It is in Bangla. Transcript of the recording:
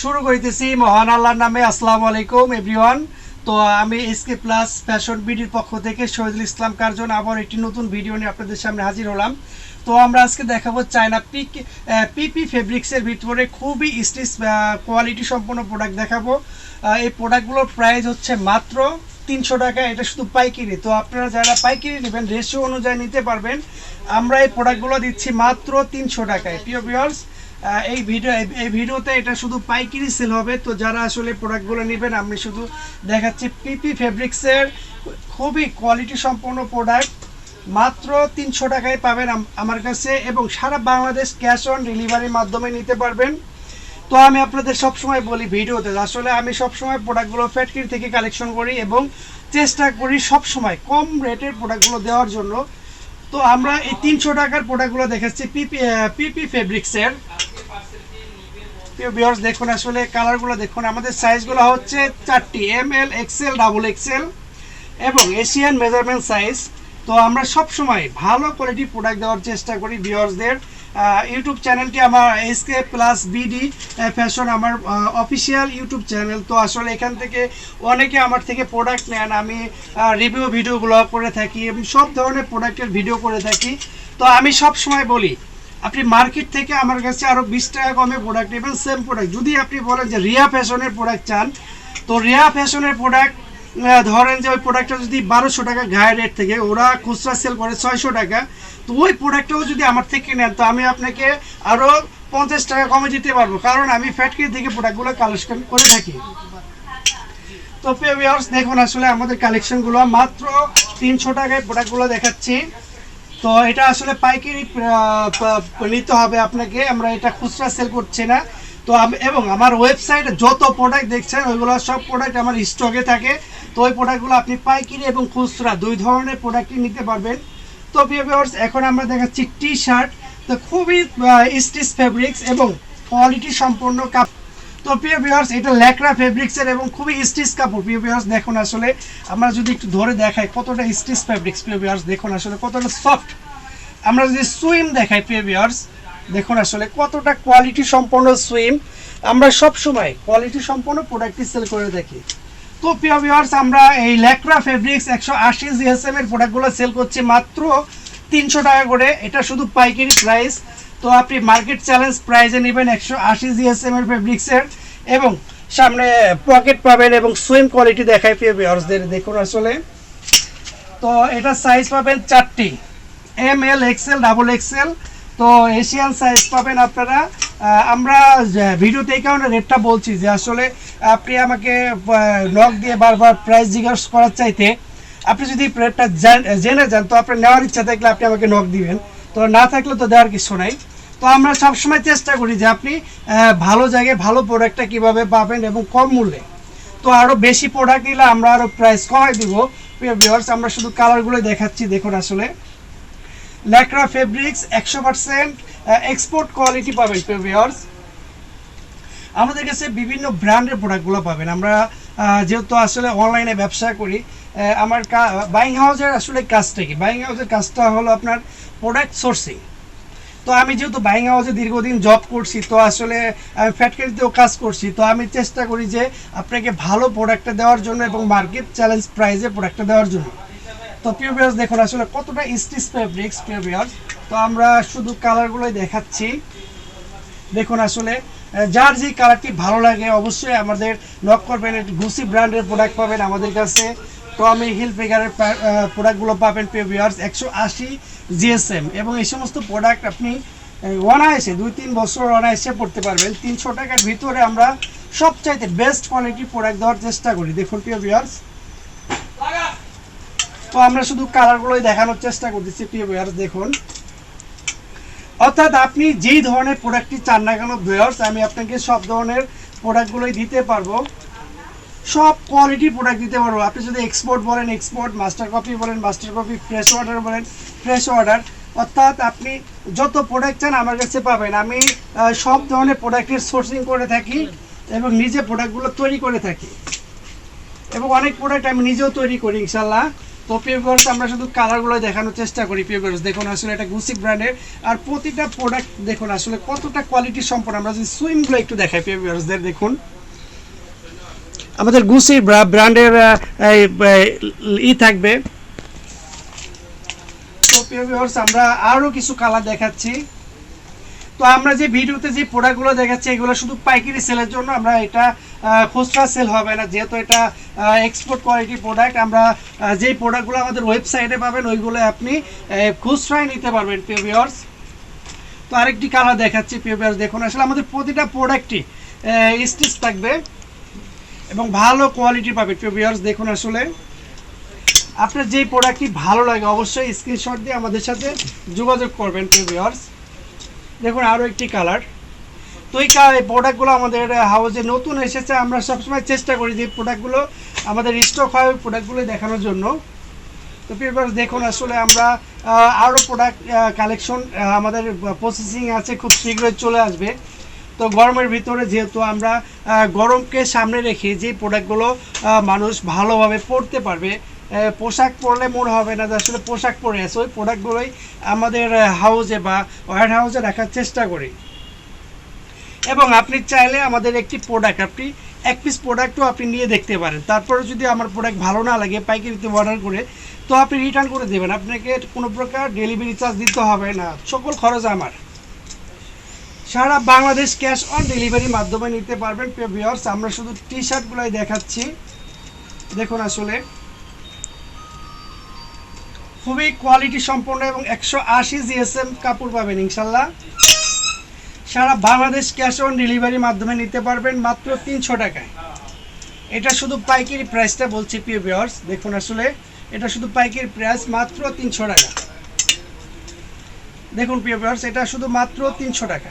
শুরু করিতেছি মহান আল্লাহর নামে আসসালামু আলাইকুম এভরিওয়ান তো আমি এসকে প্লাস ফ্যাশন বিডির পক্ষ থেকে শহীদুল ইসলাম কার্জন আবার একটি নতুন ভিডিও নিয়ে আপনাদের সামনে হাজির হলাম। তো আমরা আজকে দেখাবো চায়না পিক পিপি ফেব্রিক্সের ভিতরে খুবই স্টিচ কোয়ালিটি সম্পন্ন প্রোডাক্ট দেখাবো। এই প্রোডাক্টগুলোর প্রাইস হচ্ছে মাত্র তিনশো টাকা এটা শুধু পাইকিরি। তো আপনারা যারা পাইকিরি নেবেন রেশিও অনুযায়ী নিতে পারবেন। আমরা এই প্রোডাক্টগুলো দিচ্ছি মাত্র তিনশো টাকায়। ভিউয়ার্স আহ, এই ভিডিও, এই ভিডিওতে এটা শুধু পাইকারি সেল হবে, তো যারা আসলে প্রোডাক্টগুলো নেবেন, আমি শুধু দেখাচ্ছি পিপি ফেব্রিক্সের খুবই কোয়ালিটি সম্পন্ন প্রোডাক্ট মাত্র তিনশো টাকায় পাবেন আম- আমার কাছে, এবং সারা বাংলাদেশ ক্যাশ অন ডেলিভারির মাধ্যমে নিতে পারবেন। তো আমি আপনাদের সবসময় বলি ভিডিওতে, আসলে আমি সবসময় প্রোডাক্টগুলো ফ্যাক্টরি থেকে কালেকশন করি এবং চেষ্টা করি সবসময় কম রেটের প্রোডাক্টগুলো দেওয়ার জন্য। তো আমরা এই তিনশো টাকার প্রোডাক্টগুলো দেখাচ্ছি পিপি পিপি ফেব্রিক্সের প্রিয় ভিউয়ার্স দেখুন আসলে কালারগুলো দেখুন, আমাদের সাইজগুলো হচ্ছে চারটি M L XL double XL এবং এশিয়ান মেজারমেন্ট সাইজ তো আমরা সব সময় ভালো কোয়ালিটি প্রোডাক্ট দেওয়ার চেষ্টা করি ভিউয়ার্সদের ইউটিউব চ্যানেলটি আমার এসকে প্লাস বিডি ফ্যাশন আমার অফিসিয়াল ইউটিউব চ্যানেল তো আসলে এখান থেকে অনেকে আমার থেকে প্রোডাক্ট নেন, আমি রিভিউ ভিডিওগুলো করে থাকি এবং সব ধরনের প্রোডাক্টের ভিডিও করে থাকি। তো আমি সব সময় বলি আপনি মার্কেট থেকে আমার কাছে আরও বিশ টাকা কমে প্রোডাক্ট নেবেন সেম প্রোডাক্ট যদি আপনি বলেন যে রিয়া ফ্যাশনের প্রোডাক্ট চান, তো রিয়া ফ্যাশনের প্রোডাক্ট ধরেন যে ওই প্রোডাক্টটা যদি বারোশো টাকা গায়ে রেট থেকে, ওরা খুচরা সেল করে ছয়শো টাকা, তো ওই প্রোডাক্টটাও যদি আমার থেকে নেন, তো আমি আপনাকে আরও পঞ্চাশ টাকা কমে দিতে পারব। কারণ আমি ফ্যাক্টরি থেকে প্রোডাক্টগুলো কালেকশন করে থাকি। তো ভিউয়ার্স দেখুন আসলে আমাদের কালেকশনগুলো মাত্র তিনশো টাকায় প্রোডাক্টগুলো দেখাচ্ছি। তো এটা আসলে পাইকারি নিতে হবে আপনাকে। আমরা এটা খুচরা সেল করছি না। তো এবং আমার ওয়েবসাইটে যত প্রোডাক্ট দেখছেন, ওইগুলো সব প্রোডাক্ট আমার স্টকে থাকে। তো ওই প্রোডাক্টগুলো আপনি পাইকারি এবং খুচরা দুই ধরনের প্রোডাক্টই নিতে পারবেন। তো ভিউয়ার্স এখন আমরা দেখাচ্ছি টি শার্ট তো খুবই স্টিচ ফেব্রিক্স এবং কোয়ালিটি সম্পন্ন কাপ তো প্রিয় ভিউয়ার্স এটা ল্যাকড়া ফেব্রিক্সের এবং খুবই স্টিচ কাপড়। প্রিয় ভিউয়ার্স দেখুন আসলে, আমরা যদি একটু ধরে দেখাই কতটা স্টিচ ফেব্রিক্স প্রিয় ভিউয়ার্স দেখুন আসলে কতটা সফট আমরা যদি সুইম দেখাই, প্রিয় ভিউয়ার্স দেখুন আসলে কতটা কোয়ালিটি সম্পন্ন সুইম আমরা সব সময় কোয়ালিটি সম্পন্ন প্রোডাক্টই সেল করে থাকি। তো প্রিয় ভিউয়ার্স আমরা এই ল্যাকড়া ফেব্রিক্স একশো আশি জিএসএম এর প্রোডাক্টগুলো সেল করছি মাত্র তিনশো টাকা করে। এটা শুধু পাইকারি প্রাইস তো আপনি মার্কেট চ্যালেঞ্জ প্রাইসে নেবেন একশো আশি জিএসএম এর ফেব্রিক্সের এবং সামনে পকেট পাবেন এবং সুইম কোয়ালিটি দেখায় ভিউয়ার্সদের দেখুন আসলে। তো এটা সাইজ পাবেন চারটি। M L XL double XL তো এশিয়ান সাইজ পাবেন আপনারা। আমরা ভিডিওতে কারণে রেটটা বলছি যে আসলে আপনি আমাকে নক দিয়ে বারবার প্রাইস জিজ্ঞাসা করার চাইতে আপনি যদি রেটটা জেনে যান, তো আপনার নেওয়ার ইচ্ছা থাকলে আপনি আমাকে নক দিবেন। তো না থাকলে তো দেওয়ার কিছু নাই। তো আমরা সবসময় চেষ্টা করি যে আপনি ভালো জায়গায় ভালো প্রোডাক্টটা কীভাবে পাবেন এবং কম মূল্যে। তো আরও বেশি প্রোডাক্ট নিলে আমরা আরও প্রাইস কমাই দিব। ভিউয়ার্স আমরা শুধু কালারগুলো দেখাচ্ছি, দেখুন আসলে। ল্যাকড়া ফেব্রিক্স একশো পার্সেন্ট এক্সপোর্ট কোয়ালিটি পাবেন ভিউয়ার্স আমাদের কাছে বিভিন্ন ব্র্যান্ডের প্রোডাক্টগুলো পাবেন। আমরা যেহেতু আসলে অনলাইনে ব্যবসা করি আমার বাইং হাউসের আসলে কাজটা কি? বাইং হাউসের কাজটা হলো আপনার প্রোডাক্ট সোর্সিং তো আমি যেহেতু বাইং হাউসে দীর্ঘদিন জব করছি, তো আসলে আমি ফ্যাক্টরিতেও কাজ করছি, তো আমি চেষ্টা করি যে আপনাকে ভালো প্রোডাক্টটা দেওয়ার জন্য এবং মার্কেট চ্যালেঞ্জ প্রাইজে প্রোডাক্টটা দেওয়ার জন্য। তো প্রিয় ভিউয়ার্স দেখুন আসলে কতটা স্টিচ ফেব্রিক্স প্রিয় ভিউয়ার্স তো আমরা শুধু কালারগুলোই দেখাচ্ছি। দেখুন আসলে যার যে কালারটি ভালো লাগে, অবশ্যই আমাদের নক করবেন গুসি ব্র্যান্ডের প্রোডাক্ট পাবেন আমাদের কাছে। টমি হিল ফিগারের প্রোডাক্টগুলো পাবেন পে ভিউয়ার্স একশো আশি জিএসএম এবং এই সমস্ত প্রোডাক্ট আপনি অনায়াসে দুই তিন বছর অনায়াসে পড়তে পারবেন। তিনশো টাকার ভিতরে আমরা সবচাইতে বেস্ট কোয়ালিটির প্রোডাক্ট দেওয়ার চেষ্টা করি। দেখুন প্রিয় ভিউয়ার্স তো আমরা শুধু কালারগুলোই দেখানোর চেষ্টা করতেছি প্রিয় ভিউয়ার্স দেখুন। অর্থাৎ আপনি যেই ধরনের প্রোডাক্টটি চান না কেন ভিউয়ার্স আমি আপনাকে সব ধরনের প্রোডাক্টগুলোই দিতে পারব। সব কোয়ালিটি প্রোডাক্ট দিতে পারব। আপনি যদি এক্সপোর্ট বলেন এক্সপোর্ট মাস্টার কপি বলেন মাস্টার কপি ফ্রেশ অর্ডার বলেন ফ্রেশ অর্ডার অর্থাৎ আপনি যত প্রোডাক্ট চান আমার কাছে পাবেন। আমি সব ধরনের প্রোডাক্টের সোর্সিং করে থাকি এবং নিজে প্রোডাক্টগুলো তৈরি করে থাকি। এবং অনেক প্রোডাক্ট আমি নিজেও তৈরি করি ইনশাল্লাহ তো পিওভার্স আমরা শুধু কালারগুলো দেখানোর চেষ্টা করি পিওভার্স দেখুন, আসলে এটা গুসি ব্র্যান্ডের আর প্রতিটা প্রোডাক্ট দেখুন, আসলে কতটা কোয়ালিটি সম্পন্ন। আমরা যদি সুইমগুলো একটু দেখাই পিওভার্সদের দেখুন। আমাদের গুসি ব্র্যান্ডের ই থাকবে। আমরা আরও কিছু কালার দেখাচ্ছি। তো আমরা যে ভিডিওতে যে প্রোডাক্টগুলো দেখাচ্ছি, এগুলো শুধু পাইকারি সেলের জন্য আমরা এটা খুচরা সেল হবে না। যেহেতু এটা এক্সপোর্ট কোয়ালিটি প্রোডাক্ট আমরা যেই প্রোডাক্টগুলো আমাদের ওয়েবসাইটে পাবেন, ওইগুলো আপনি খুচরায় নিতে পারবেন ভিউয়ার্স তো আরেকটি কালার দেখাচ্ছি ভিউয়ার্স দেখুন, আসলে আমাদের প্রতিটা প্রোডাক্টই স্টিচ থাকবে। এবং ভালো কোয়ালিটি পাবেন ভিউয়ার্স দেখুন আসলে। আপনার যেই প্রোডাক্টটি ভালো লাগে, অবশ্যই স্ক্রিনশট দিয়ে আমাদের সাথে যোগাযোগ করবেন ভিউয়ার্স দেখুন আরও একটি কালার তো এই প্রোডাক্টগুলো আমাদের হাউসে নতুন এসেছে। আমরা সবসময় চেষ্টা করি যে প্রোডাক্টগুলো আমাদের স্টক হয় ওই প্রোডাক্টগুলো দেখানোর জন্য। তো ভিউয়ার্স দেখুন আসলে আমরা আরও প্রোডাক্ট কালেকশন আমাদের প্রসেসিং আছে, খুব শীঘ্রই চলে আসবে। তো গরমের ভিতরে যেহেতু আমরা গরমকে সামনে রেখে যে প্রোডাক্টগুলো মানুষ ভালোভাবে পরতে পারবে পোশাক পরলে মনে হবে না যে আসলে পোশাক পরে আছে, ওই প্রোডাক্টগুলোই আমাদের হাউসে বা ওয়ার হাউসে রাখার চেষ্টা করি। এবং আপনি চাইলে আমাদের একটি প্রোডাক্ট আপনি এক পিস প্রোডাক্টও আপনি নিয়ে দেখতে পারেন। তারপরে যদি আমার প্রোডাক্ট ভালো না লাগে, পাইকারিতে অর্ডার করে, তো আপনি রিটার্ন করে দেবেন। আপনাকে কোনো প্রকার ডেলিভারি চার্জ দিতে হবে না। সকল খরচ আমার। সারা বাংলাদেশ ক্যাশ অন ডেলিভারির মাধ্যমে নিতে পারবেন। ভিউয়ার্স, আমরা শুধু টি শার্টগুলোই দেখাচ্ছি। দেখুন আসলে। খুবই কোয়ালিটি সম্পন্ন এবং একশো আশি জিএসএম কাপড় পাবেন ইনশাল্লাহ। সারা বাংলাদেশ ক্যাশ অন ডেলিভারির মাধ্যমে নিতে পারবেন মাত্র তিনশো টাকায়। এটা শুধু পাইকারি প্রাইসটা বলছি প্রিয় ভিউয়ার্স, দেখুন আসলে। এটা শুধু পাইকারি প্রাইস মাত্র তিনশো টাকা। দেখুন প্রিয় ভিউয়ার্স, এটা শুধু মাত্র তিনশো টাকা।